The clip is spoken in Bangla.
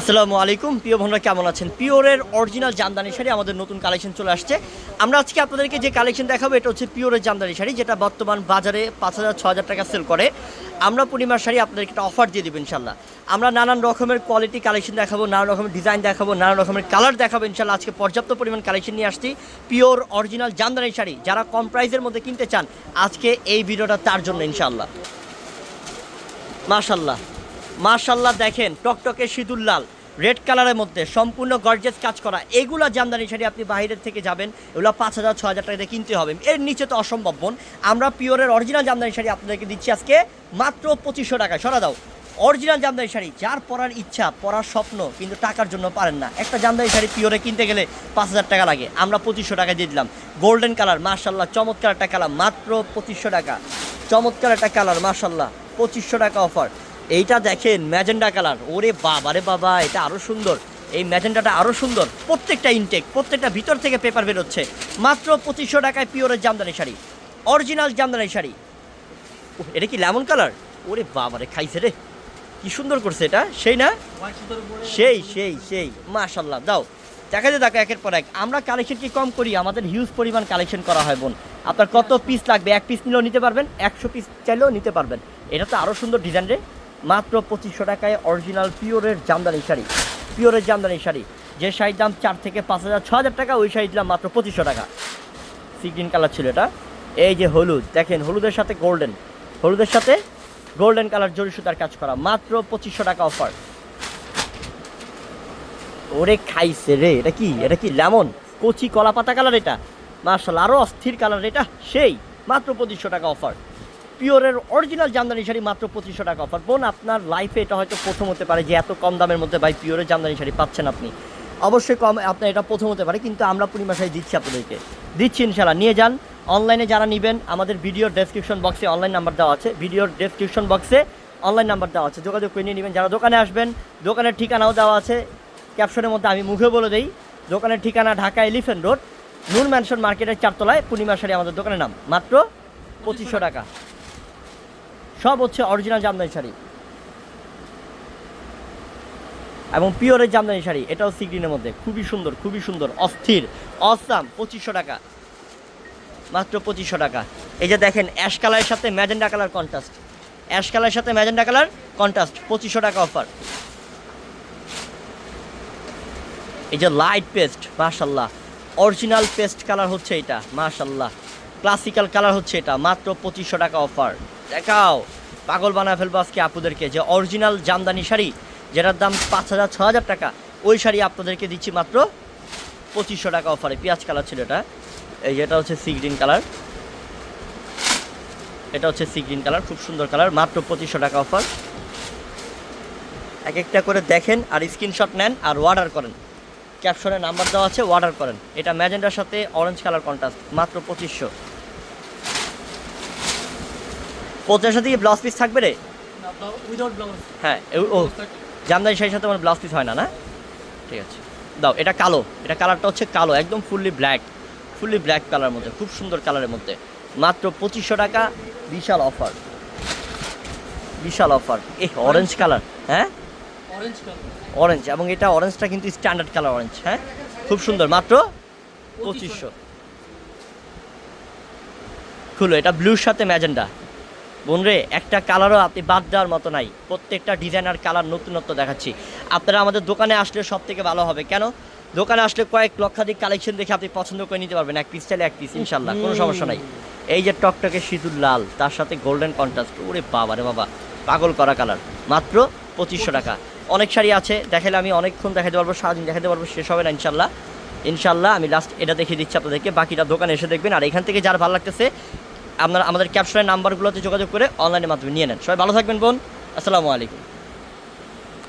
আসসালামু আলাইকুম। প্রিয় বন্ধুরা কেমন আছেন? পিওরের অরিজিনাল জামদানি শাড়ি আমাদের নতুন কালেকশন চলে আসছে। আমরা আজকে আপনাদেরকে যে কালেকশন দেখাবো, এটা হচ্ছে পিওরের জামদানি শাড়ি, যেটা বর্তমান বাজারে পাঁচ হাজার, ছ হাজার টাকা সেল করে। আমরা পূর্ণিমার শাড়ি আপনাদেরকে একটা অফার দিয়ে দেবো, ইনশাল্লাহ। আমরা নানান রকমের কোয়ালিটি কালেকশন দেখাবো, নানান রকমের ডিজাইন দেখাবো, নানান রকমের কালার দেখাবো, ইনশাল্লাহ। আজকে পর্যাপ্ত পরিমাণ কালেকশন নিয়ে আসছি, পিওর অরিজিনাল জামদানি শাড়ি। যারা কম প্রাইসের মধ্যে কিনতে চান, আজকে এই ভিডিওটা তার জন্য, ইনশাল্লাহ। মাশাল্লাহ। মাশাল্লাহ দেখেন, টকটকে সিঁদুর লাল, রেড কালারের মধ্যে সম্পূর্ণ গর্জেস কাজ করা। এগুলো জামদানি শাড়ি আপনি বাইরের থেকে যাবেন, এগুলো পাঁচ হাজার ছ হাজার টাকা কিনতে হবে। এর নিচে তো অসম্ভব বোন, আমরা পিওরের অরিজিনাল জামদানি শাড়ি আপনাদেরকে দিচ্ছি আজকে মাত্র পঁচিশশো টাকা সরা দাও অরিজিনাল জামদানি শাড়ি, যার পরার ইচ্ছা, পরার স্বপ্ন, কিন্তু টাকার জন্য পারেন না। একটা জামদানি শাড়ি পিওরে কিনতে গেলে পাঁচ হাজার টাকা লাগে। আমরা পঁচিশশো টাকা দিয়ে দিলাম। গোল্ডেন কালার মার্শাল্লাহ চমৎকার একটা কালার মাত্র পঁচিশশো টাকা। চমৎকার একটা কালার মার্শাল্লাহ পঁচিশশো টাকা অফার এইটা দেখেন ম্যাজেন্ডা কালার। ওরে বাবা রে বাবা, এটা আরও সুন্দর। এই ম্যাজেন্ডাটা আরও সুন্দর। প্রত্যেকটা ইনটেক প্রত্যেকটা ভিতর থেকে পেপার বেরোচ্ছে। মাত্র পঁচিশশো টাকায় পিওরের জামদানি শাড়ি। অরিজিনাল জামদানি শাড়ি। এটা কি লেমন কালার? ওরে বাবা রে, খাইছে রে। কি সুন্দর করছে এটা। সেই না? সেই সেই সেই। মাশাল্লাহ দাও। দেখা যায় দেখো একের পর এক। আমরা কালেকশন কি কম করি? আমাদের হিউজ পরিমাণ কালেকশন করা হয়, বোন। আপনার কত পিস লাগবে? এক পিস নিলেও নিতে পারবেন, একশো পিস চাইলেও নিতে পারবেন। এটা তো আরও সুন্দর ডিজাইন রে। মাত্র পঁচিশশো টাকায় অরিজিনাল পিওরের জামদানি শাড়ি। পিওরের জামদানি শাড়ি। যে শাড়ির দাম চার থেকে পাঁচ হাজার, ছ হাজার টাকা, ওই শাড়ি দিলাম মাত্র পঁচিশশো টাকা। সি কালার ছিল এটা। এই যে হলুদ, দেখেন হলুদের সাথে গোল্ডেন হলুদের সাথে গোল্ডেন কালার জরি সুতার কাজ করা। মাত্র পঁচিশশো টাকা অফার ওরে খাইছে রে, এটা কি? এটা কি লেমন কচি কলা পাতা কালার এটা? মার্শাল আরও অস্থির কালার এটা। সেই, মাত্র পঁচিশশো টাকা অফার পিওরের অরিজিনাল জামদানি শাড়ি মাত্র পঁচিশশো টাকা অফার বোন, আপনার লাইফে এটা হয়তো প্রথম হতে পারে যে এত কম দামের মধ্যে ভাই পিওরের জামদানি শাড়ি পাচ্ছেন আপনি। অবশ্যই কম, আপনার এটা প্রথম হতে পারে, কিন্তু আমরা পূর্ণিমা শাড়ি দিচ্ছি আপনাদেরকে। দিচ্ছি ইনশাল্লাহ নিয়ে যান। অনলাইনে যারা নেবেন, আমাদের ভিডিওর ডেসক্রিপশন বক্সে অনলাইন নাম্বার দেওয়া আছে। ভিডিওর ডেসক্রিপশন বক্সে অনলাইন নাম্বার দেওয়া আছে। যোগাযোগ করে নিয়ে নেবেন। যারা দোকানে আসবেন, দোকানের ঠিকানাও দেওয়া আছে। ক্যাপশনের মধ্যে আমি মুখে বলে দিই, দোকানের ঠিকানা Dhaka elephant road Noor mansion মার্কেটের চারতলায় পূর্ণিমা শাড়ি আমাদের দোকানের নাম। মাত্র পঁচিশশো টাকা। সব হচ্ছে অরিজিনাল জামদানি শাড়ি। এবং পিওরের জামদানি শাড়ি, এটাও সিগ্রিনের মধ্যে। খুবই সুন্দর খুবই সুন্দর, অস্থির অসাম পঁচিশশো টাকা। মাত্র পঁচিশশো টাকা। এই যে দেখেন অ্যাশ কালারের সাথে ম্যাজেন্ডা কালার কন্ট্রাস্ট অ্যাশ কালারের সাথে ম্যাজেন্ডা কালার কন্ট্রাস্ট পঁচিশশো টাকা অফার এই যে লাইট পেস্ট মাশাল্লাহ অরিজিনাল পেস্ট কালার হচ্ছে এটা মাশাল্লাহ ক্লাসিক্যাল কালার হচ্ছে এটা, মাত্র পঁচিশশো টাকা অফার দেখাও। পাগল বানা ফেলব আজকে আপুদেরকে যে অরিজিনাল জামদানি শাড়ি, যেটার দাম পাঁচ হাজার, ছ হাজার টাকা, ওই শাড়ি আপনাদেরকে দিচ্ছি মাত্র পঁচিশশো টাকা অফারে পেঁয়াজ কালার ছিল এটা। এই যেটা হচ্ছে সি গ্রিন কালার এটা হচ্ছে সি গ্রিন কালার খুব সুন্দর কালার মাত্র পঁচিশশো টাকা অফার এক একটা করে দেখেন আর স্ক্রিনশট নেন আর অর্ডার করেন। ক্যাপশনে নাম্বার দেওয়া আছে অর্ডার করেন। এটা ম্যাজেন্ডার সাথে অরেঞ্জ কালার কন্ট্রাস্ট মাত্র পঁচিশশো। পঞ্চাশ সাথে ব্লাউজ পিস থাকবে রে? উইদাউট ব্লাউজ হ্যাঁ ও জামদানি শাড়ির সাথে আমার ব্লাউজ পিস হয় না না? ঠিক আছে। দাও এটা কালো। এটা কালারটা হচ্ছে কালো একদম fully black fully black colour মধ্যে খুব সুন্দর কালারের মধ্যে। মাত্র পঁচিশশো টাকা বিশাল অফার বিশাল অফার এ অরেঞ্জ কালার হ্যাঁ? অরেঞ্জ কালার অরেঞ্জ এবং এটা অরেঞ্জটা কিন্তু স্ট্যান্ডার্ড কালার অরেঞ্জ হ্যাঁ? খুব সুন্দর। মাত্র পঁচিশশো। খুলো এটা ব্লুর সাথে ম্যাজেন্ডা বোনরে একটা কালারও আপনি বাদ দেওয়ার মতো নাই। প্রত্যেকটা ডিজাইনার কালার নতুনত্ব দেখাচ্ছি। আপনারা আমাদের দোকানে আসলে সব থেকে ভালো হবে। কেন? দোকানে আসলে কয়েক লক্ষাধিক কালেকশন দেখে আপনি পছন্দ করে নিতে পারবেন। এক পিস চাইলে এক পিস ইনশাল্লাহ কোনো সমস্যা নাই। এই যে টকটকে সিঁদুর লাল তার সাথে গোল্ডেন কন্ট্রাস্ট ওরে বাবা রে বাবা পাগল করা কালার। মাত্র পঁচিশশো টাকা। অনেক শাড়ি আছে দেখালে আমি অনেকক্ষণ দেখাতে পারব সারাদিন দেখাতে পারব শেষ হবে না ইনশাল্লাহ ইনশাল্লাহ আমি লাস্ট এটা দেখিয়ে দিচ্ছি আপনাদেরকে বাকিটা দোকানে এসে দেখবেন। আর এখান থেকে যার ভালো লাগতেছে আপনারা আমাদের ক্যাপশনের নাম্বারগুলোতে যোগাযোগ করে অনলাইনের মাধ্যমে নিয়ে নেন। সবাই ভালো থাকবেন বোন। আসসালামু আলাইকুম।